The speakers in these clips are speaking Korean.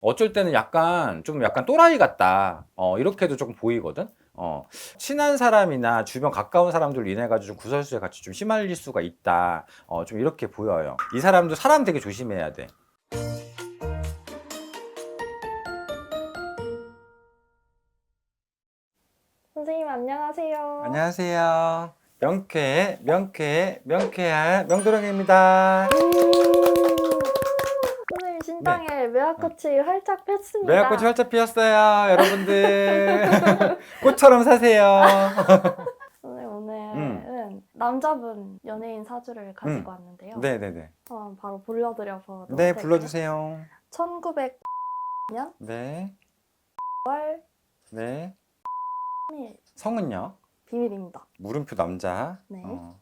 어쩔 때는 약간 좀 약간 또라이 같다. 어, 이렇게도 조금 보이거든. 어, 친한 사람이나 주변 가까운 사람들로 인해 가지고 좀 구설수에 같이 좀 휘말릴 수가 있다. 어, 좀 이렇게 보여요. 이 사람도 사람 되게 조심해야 돼. 선생님 안녕하세요. 안녕하세요. 명쾌, 명쾌, 명쾌한 명도령입니다. 선생님 신장에 매화꽃이 활짝 폈습니다. 네. 매화꽃이 활짝 피었어요, 여러분들. 꽃처럼 사세요. 선생님 오늘은 음. 남자분 연예인 사주를 가지고 왔는데요. 네네네. 어, 바로 불러드려서 네, 불러주세요. 1900년 네, 9월 네. 3일 성은요? 비밀입니다. 물음표 남자. 네. 어.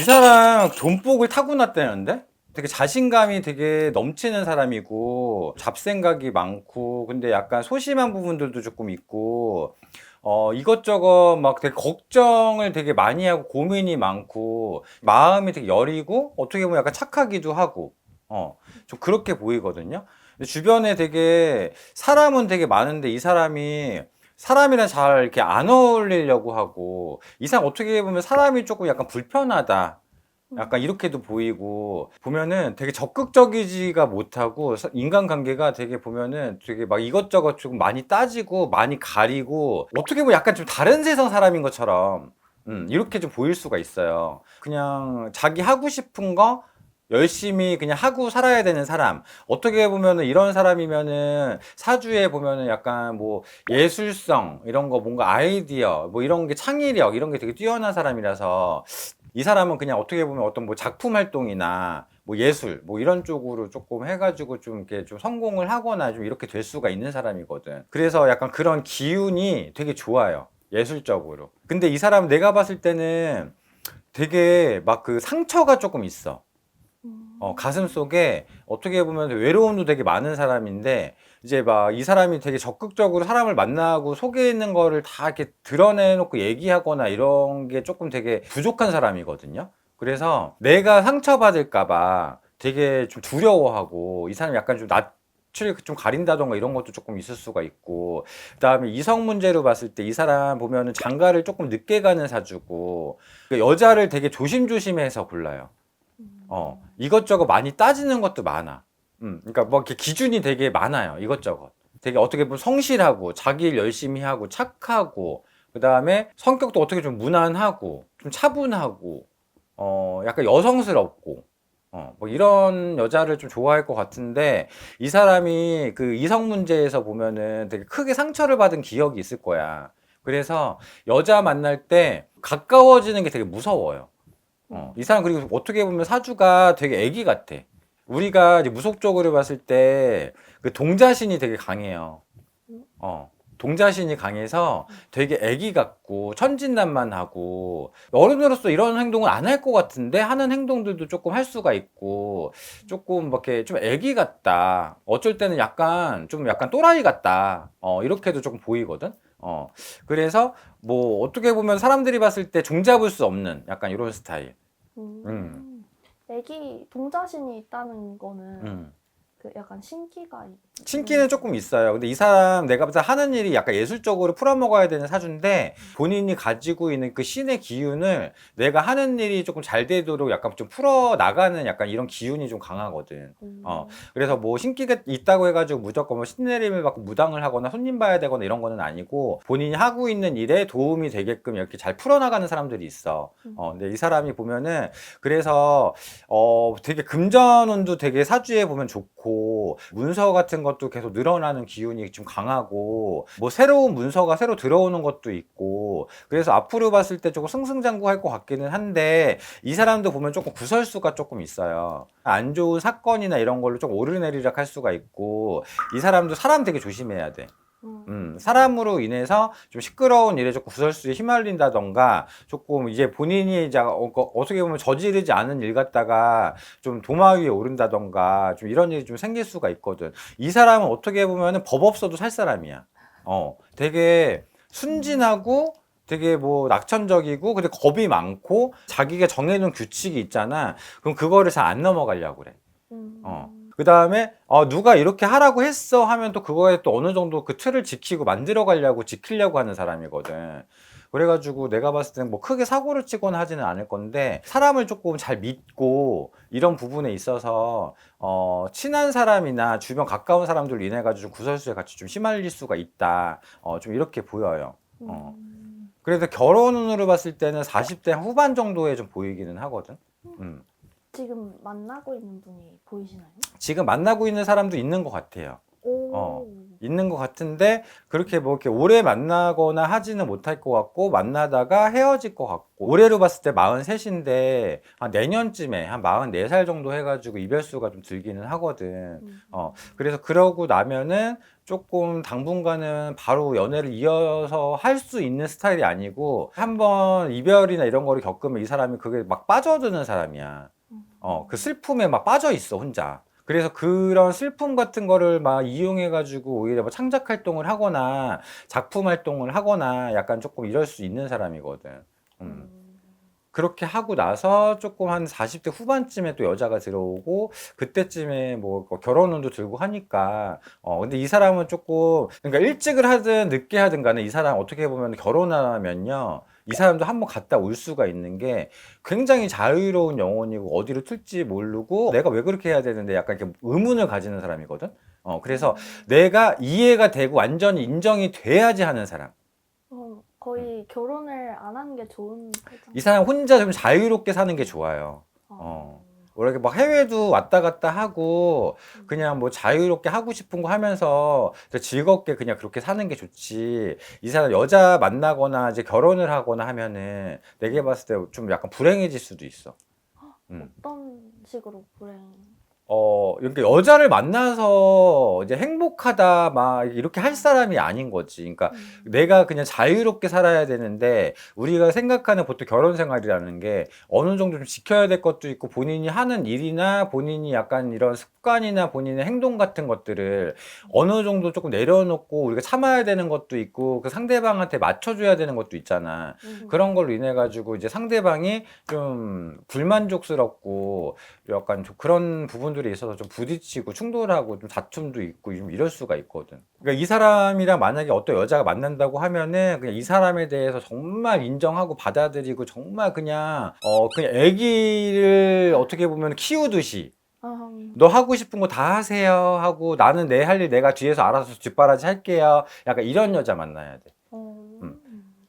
이 사람 돈복을 타고났다는데? 되게 자신감이 되게 넘치는 사람이고 잡생각이 많고 근데 약간 소심한 부분들도 조금 있고 어 이것저것 막 되게 걱정을 되게 많이 하고 고민이 많고 마음이 되게 여리고 어떻게 보면 약간 착하기도 하고 어좀 그렇게 보이거든요. 주변에 되게 사람은 되게 많은데 이 사람이 사람이랑 잘 이렇게 안 어울리려고 하고 이 사람 어떻게 보면 사람이 조금 약간 불편하다. 약간 이렇게도 보이고 보면은 되게 적극적이지가 못하고 사- 인간관계가 되게 보면은 되게 막 이것저것 조금 많이 따지고 많이 가리고 어떻게 보면 약간 좀 다른 세상 사람인 것처럼 음, 이렇게 좀 보일 수가 있어요. 그냥 자기 하고 싶은 거 열심히 그냥 하고 살아야 되는 사람. 어떻게 보면은 이런 사람이면은 사주에 보면은 약간 뭐 예술성 이런 거 뭔가 아이디어 뭐 이런 게 창의력 이런 게 되게 뛰어난 사람이라서 이 사람은 그냥 어떻게 보면 어떤 뭐 작품 활동이나 뭐 예술 뭐 이런 쪽으로 조금 해가지고 좀 이렇게 좀 성공을 하거나 좀 이렇게 될 수가 있는 사람이거든. 그래서 약간 그런 기운이 되게 좋아요. 예술적으로. 근데 이 사람 내가 봤을 때는 되게 막 그 상처가 조금 있어. 음. 어, 가슴 속에 어떻게 보면 외로움도 되게 많은 사람인데 이제 막 이 사람이 되게 적극적으로 사람을 만나고 속에 있는 거를 다 이렇게 드러내놓고 얘기하거나 이런 게 조금 되게 부족한 사람이거든요. 그래서 내가 상처받을까봐 되게 좀 두려워하고 이 사람이 약간 좀 낯을 좀 가린다던가 이런 것도 조금 있을 수가 있고 그다음에 이성 문제로 봤을 때 이 사람 보면은 장가를 조금 늦게 가는 사주고 그러니까 여자를 되게 조심조심해서 골라요. 음. 어, 이것저것 많이 따지는 것도 많아. 음, 그러니까 뭐 이렇게 기준이 되게 많아요. 이것저것. 되게 어떻게 보면 성실하고 자기 일 열심히 하고 착하고 그 다음에 성격도 어떻게 좀 무난하고 좀 차분하고 어, 약간 여성스럽고 어, 뭐 이런 여자를 좀 좋아할 것 같은데 이 사람이 그 이성 문제에서 보면은 되게 크게 상처를 받은 기억이 있을 거야. 그래서 여자 만날 때 가까워지는 게 되게 무서워요. 어, 이 사람 그리고 어떻게 보면 사주가 되게 애기 같아. 우리가 이제 무속적으로 봤을 때 그 동자신이 되게 강해요. 어, 동자신이 강해서 되게 애기 같고 천진난만 하고 어른으로서 이런 행동은 안할 것 같은데 하는 행동들도 조금 할 수가 있고 조금 뭐 이렇게 좀 애기 같다. 어쩔 때는 약간 좀 약간 또라이 같다. 어, 이렇게도 조금 보이거든. 어, 그래서 뭐 어떻게 보면 사람들이 봤을 때 종잡을 수 없는 약간 이런 스타일. 음. 음. 애기 동자신이 있다는 거는 음. 그 약간 신기가 있... 신기는 조금 있어요. 근데 이 사람 내가 때 하는 일이 약간 예술적으로 풀어먹어야 되는 사주인데 본인이 가지고 있는 그 신의 기운을 내가 하는 일이 조금 잘 되도록 약간 좀 풀어 나가는 약간 이런 기운이 좀 강하거든. 음. 어. 그래서 뭐 신기가 있다고 해가지고 무조건 뭐 신내림을 받고 무당을 하거나 손님 봐야 되거나 이런 거는 아니고 본인이 하고 있는 일에 도움이 되게끔 이렇게 잘 풀어나가는 사람들이 있어. 음. 어, 근데 이 사람이 보면은 그래서 어 되게 금전운도 되게 사주에 보면 좋고 문서 같은 것도 계속 늘어나는 기운이 좀 강하고 뭐 새로운 문서가 새로 들어오는 것도 있고 그래서 앞으로 봤을 때 조금 승승장구할 것 같기는 한데 이 사람도 보면 조금 구설수가 조금 있어요. 안 좋은 사건이나 이런 걸로 좀 오르내리락 할 수가 있고 이 사람도 사람 되게 조심해야 돼. 음. 음, 사람으로 인해서 좀 시끄러운 일에 조금 구설수에 휘말린다던가 조금 이제 본인이 이제 어, 거- 어떻게 보면 저지르지 않은 일 갖다가 좀 도마 위에 오른다던가 좀 이런 일이 좀 생길 수가 있거든. 이 사람은 어떻게 보면은 법 없어도 살 사람이야. 어, 되게 순진하고 되게 뭐 낙천적이고 근데 겁이 많고 자기가 정해놓은 규칙이 있잖아. 그럼 그거를 잘 안 넘어가려고 그래. 음. 어. 그 다음에 어, 누가 이렇게 하라고 했어 하면 또 그거에 또 어느 정도 그 틀을 지키고 만들어 가려고 지키려고 하는 사람이거든. 그래가지고 내가 봤을 때는 뭐 크게 사고를 치거나 하지는 않을 건데 사람을 조금 잘 믿고 이런 부분에 있어서 어, 친한 사람이나 주변 가까운 사람들로 인해 가지고 좀 구설수에 같이 좀 휘말릴 수가 있다. 어, 좀 이렇게 보여요. 어. 음. 그래서 결혼으로 봤을 때는 40대 후반 정도에 좀 보이기는 하거든. 음. 지금 만나고 있는 분이 보이시나요? 지금 만나고 있는 사람도 있는 것 같아요. 오. 어. 있는 것 같은데 그렇게 뭐 이렇게 오래 만나거나 하지는 못할 것 같고 만나다가 헤어질 것 같고 올해로 봤을 때 43인데 한 내년쯤에 한 44살 정도 해가지고 이별수가 좀 들기는 하거든. 음. 어 그래서 그러고 나면은 조금 당분간은 바로 연애를 이어서 할 수 있는 스타일이 아니고 한번 이별이나 이런 거를 겪으면 이 사람이 그게 막 빠져드는 사람이야. 음. 어, 그 슬픔에 막 빠져 있어, 혼자. 그래서 그런 슬픔 같은 거를 막 이용해가지고 오히려 뭐 창작 활동을 하거나 작품 활동을 하거나 약간 조금 이럴 수 있는 사람이거든. 음. 음. 그렇게 하고 나서 조금 한 40대 후반쯤에 또 여자가 들어오고 그때쯤에 뭐 결혼운도 들고 하니까 어 근데 이 사람은 조금 그러니까 일찍을 하든 늦게 하든 간에 이 사람 어떻게 보면 결혼하면요 이 사람도 한번 갔다 올 수가 있는 게 굉장히 자유로운 영혼이고 어디로 튈지 모르고 내가 왜 그렇게 해야 되는데 약간 이렇게 의문을 가지는 사람이거든 어 그래서 내가 이해가 되고 완전히 인정이 돼야지 하는 사람 어, 거의 결혼을 안 하는 게 좋은 거죠. 음. 이 사람 혼자 좀 자유롭게 사는 게 좋아요 어. 원래 막 해외도 왔다 갔다 하고 그냥 뭐 자유롭게 하고 싶은 거 하면서 즐겁게 그냥 그렇게 사는 게 좋지. 이 사람 여자 만나거나 이제 결혼을 하거나 하면은 내게 봤을 때 좀 약간 불행해질 수도 있어. 음. 어떤 식으로 불행? 어, 이렇게 여자를 만나서 이제 행복하다 막 이렇게 할 사람이 아닌 거지. 그러니까 음. 내가 그냥 자유롭게 살아야 되는데 우리가 생각하는 보통 결혼 생활이라는 게 어느 정도 좀 지켜야 될 것도 있고 본인이 하는 일이나 본인이 약간 이런 습관이나 본인의 행동 같은 것들을 어느 정도 조금 내려놓고 우리가 참아야 되는 것도 있고 그 상대방한테 맞춰줘야 되는 것도 있잖아. 음. 그런 걸로 인해 가지고 이제 상대방이 좀 불만족스럽고 약간 좀 그런 부분들 이 있어서 좀 부딪히고 충돌하고 좀 다툼도 있고 좀 이럴 수가 있거든. 그러니까 이 사람이랑 만약에 어떤 여자가 만난다고 하면은 그냥 이 사람에 대해서 정말 인정하고 받아들이고 정말 그냥 어 그냥 아기를 어떻게 보면 키우듯이 아, 너 하고 싶은 거 다 하세요 하고 나는 내 할 일 내가 뒤에서 알아서 뒷바라지 할게요. 약간 이런 여자 만나야 돼.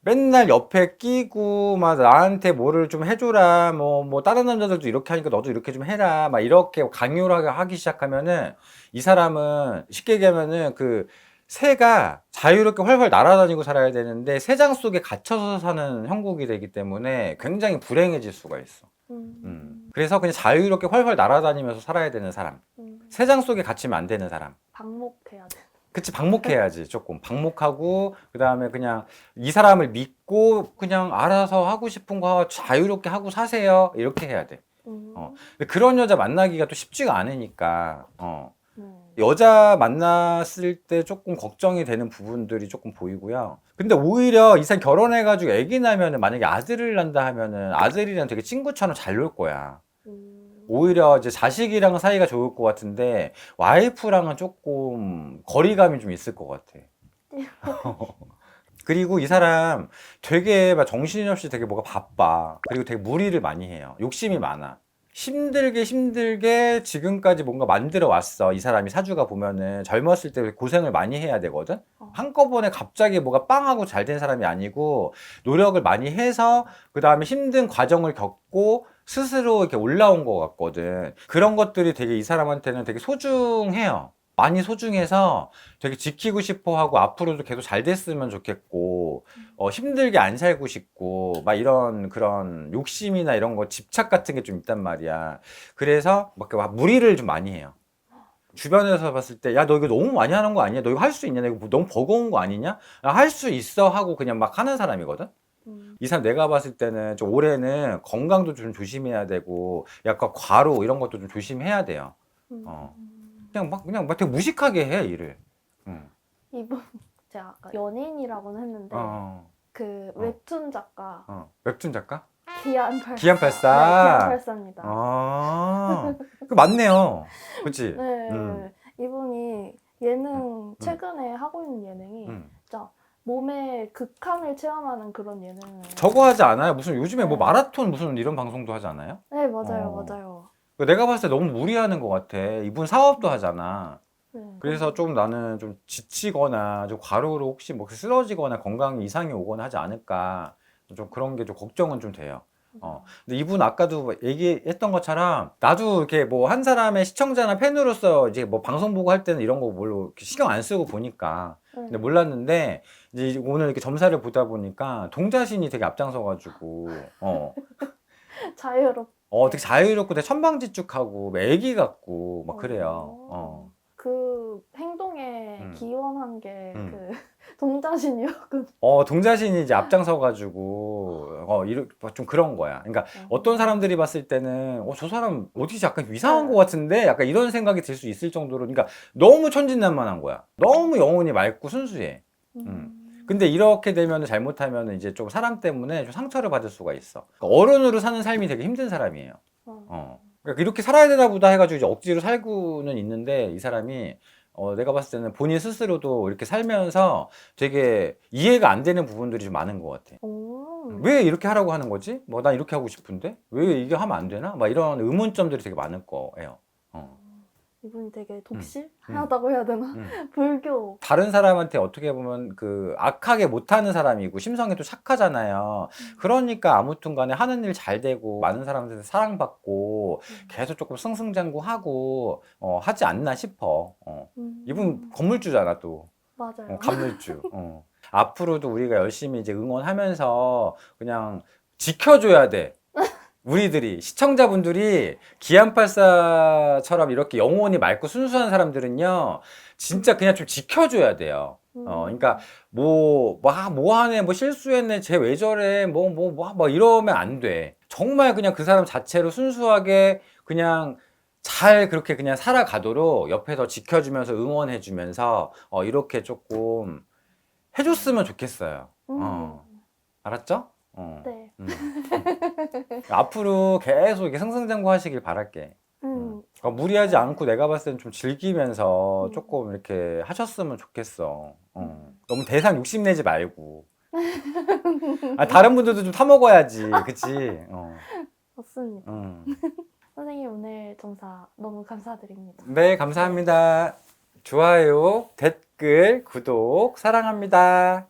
맨날 옆에 끼고 막 나한테 뭐를 좀 해줘라 뭐 뭐 다른 남자들도 이렇게 하니까 너도 이렇게 좀 해라 막 이렇게 강요를 하기- 하기 시작하면은 이 사람은 쉽게 얘기하면은 그 새가 자유롭게 활활 날아다니고 살아야 되는데 새장 속에 갇혀서 사는 형국이 되기 때문에 굉장히 불행해질 수가 있어. 음. 음. 그래서 그냥 자유롭게 활활 날아다니면서 살아야 되는 사람. 음. 새장 속에 갇히면 안 되는 사람. 방목해야 돼. 그치 방목해야지 조금 방목하고 그 다음에 그냥 이 사람을 믿고 그냥 알아서 하고 싶은 거 자유롭게 하고 사세요 이렇게 해야 돼 음. 어. 근데 그런 여자 만나기가 또 쉽지가 않으니까 어. 음. 여자 만났을 때 조금 걱정이 되는 부분들이 조금 보이고요 근데 오히려 이 사람 결혼해가지고 아기 나면은 만약에 아들을 낳는다 하면은 아들이랑 되게 친구처럼 잘 놀 거야 음. 오히려 이제 자식이랑 사이가 좋을 것 같은데 와이프랑은 조금 거리감이 좀 있을 것 같아. 그리고 이 사람 되게 막 정신없이 되게 뭐가 바빠. 그리고 되게 무리를 많이 해요. 욕심이 많아. 힘들게 힘들게 지금까지 뭔가 만들어 왔어. 이 사람이 사주가 보면은 젊었을 때 고생을 많이 해야 되거든. 어. 한꺼번에 갑자기 뭐가 빵하고 잘 된 사람이 아니고 노력을 많이 해서 그 다음에 힘든 과정을 겪고 스스로 이렇게 올라온 것 같거든. 그런 것들이 되게 이 사람한테는 되게 소중해요. 많이 소중해서 되게 지키고 싶어 하고 앞으로도 계속 잘 됐으면 좋겠고, 어, 힘들게 안 살고 싶고, 막 이런 그런 욕심이나 이런 거 집착 같은 게 좀 있단 말이야. 그래서 막, 막 무리를 좀 많이 해요. 주변에서 봤을 때, 야, 너 이거 너무 많이 하는 거 아니야? 너 이거 할 수 있냐? 너 이거 너무 버거운 거 아니냐? 할 수 있어 하고 그냥 막 하는 사람이거든? 음. 이 사람 내가 봤을 때는 좀 올해는 건강도 좀 조심해야 되고 약간 과로 이런 것도 좀 조심해야 돼요. 음. 어. 그냥 막 그냥 막 되게 무식하게 해 일을. 응. 이분 제가 아까 연예인이라고는 했는데 어. 그 어. 웹툰 작가 어. 웹툰 작가? 기안84. 기안84. 네, 기안84입니다. 아, 그 맞네요. 그치? 네, 음. 이분이 예능 최근에 하고 있는 예능이 음. 진짜 몸의 극한을 체험하는 그런 예능을. 저거 하지 않아요? 무슨 요즘에 뭐 네. 마라톤 무슨 이런 방송도 하지 않아요? 네 맞아요 어. 맞아요. 내가 봤을 때 너무 무리하는 것 같아. 이분 사업도 하잖아. 네. 그래서 좀 나는 좀 지치거나 좀 과로로 혹시 뭐 쓰러지거나 건강 이상이 오거나 하지 않을까. 좀 그런 게 좀 걱정은 좀 돼요. 어. 근데 이분 아까도 얘기했던 것처럼 나도 이렇게 뭐 한 사람의 시청자나 팬으로서 이제 뭐 방송 보고 할 때는 이런 거 별로 신경 안 쓰고 보니까 네. 근데 몰랐는데 이제 오늘 이렇게 점사를 보다 보니까 동자신이 되게 앞장서가지고 어, 자유롭. 어 되게 자유롭고 되게 천방지축하고 애기 같고 막 그래요. 어. 그 행동에 음. 기원한 게 음. 그 동자신이었거든. 어 동자신이 이제 앞장서가지고 어 이런 좀 그런 거야. 그러니까 네. 어떤 사람들이 봤을 때는 어 저 사람 어디 약간 이상한 네. 것 같은데 약간 이런 생각이 들 수 있을 정도로 그러니까 너무 천진난만한 거야. 너무 영혼이 맑고 순수해. 음. 근데 이렇게 되면 잘못하면 이제 좀 사람 때문에 좀 상처를 받을 수가 있어. 그러니까 어른으로 사는 삶이 되게 힘든 사람이에요. 어. 어. 그러니까 이렇게 살아야 되나 보다 해가지고 이제 억지로 살고는 있는데 이 사람이 어, 내가 봤을 때는 본인 스스로도 이렇게 살면서 되게 이해가 안 되는 부분들이 좀 많은 것 같아. 오. 왜 이렇게 하라고 하는 거지? 뭐 난 이렇게 하고 싶은데 왜 이게 하면 안 되나? 막 이런 의문점들이 되게 많을 거예요. 어. 이분이 되게 독실하다고 음. 해야 되나? 음. 불교. 다른 사람한테 어떻게 보면 그 악하게 못하는 사람이고 심성이 또 착하잖아요. 그러니까 아무튼 간에 하는 일 잘 되고 많은 사람들한테 사랑받고 음. 계속 조금 승승장구하고 어, 하지 않나 싶어. 어. 음. 이분 건물주잖아 또. 맞아요. 어, 감물주. 어. 앞으로도 우리가 열심히 이제 응원하면서 그냥 지켜줘야 돼. 우리들이 시청자분들이 기안84처럼 이렇게 영혼이 맑고 순수한 사람들은요 진짜 그냥 좀 지켜줘야 돼요. 음. 어, 그러니까 뭐, 뭐, 아, 뭐 하네, 뭐 실수했네, 쟤 왜 저래, 뭐, 뭐, 뭐, 뭐 이러면 안 돼. 정말 그냥 그 사람 자체로 순수하게 그냥 잘 그렇게 그냥 살아가도록 옆에서 지켜주면서 응원해주면서 어, 이렇게 조금 해줬으면 좋겠어요. 음. 어, 알았죠? 어. 네. 음. 앞으로 계속 이렇게 승승장구 하시길 바랄게. 음. 어, 무리하지 않고 내가 봤을 땐 좀 즐기면서 음. 조금 이렇게 하셨으면 좋겠어. 어. 너무 대상 욕심내지 말고. 아, 다른 분들도 좀 타먹어야지. 그치? 어. 맞습니다. 음. 선생님 오늘 점사 너무 감사드립니다. 네, 감사합니다. 좋아요, 댓글, 구독, 사랑합니다.